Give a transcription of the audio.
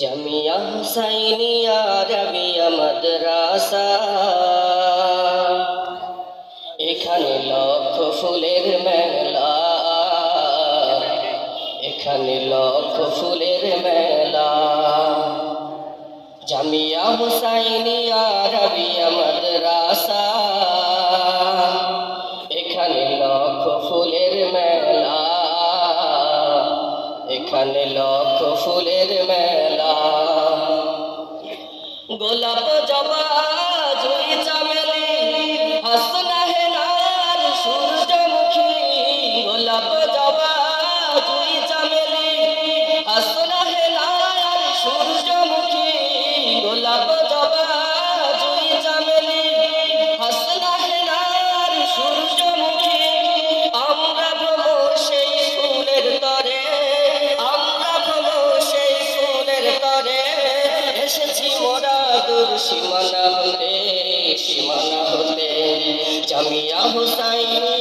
জামিয়া হুসাইনিয়া রবিয়া মাদ্রাসা এখানে লক্ষ ফুলের মেলা, এখানে লক্ষ ফুলের মেলা। জামিয়া হুসাইনিয়া রবিয়া মাদ্রাসা, এখানে এখানে লক্ষ ফুলের মেলা। গোলাপ জবা জুই চামেলি। মোরা দূর সীমানা হতে সীমানা হতে জামিয়া হুসাইনিয়া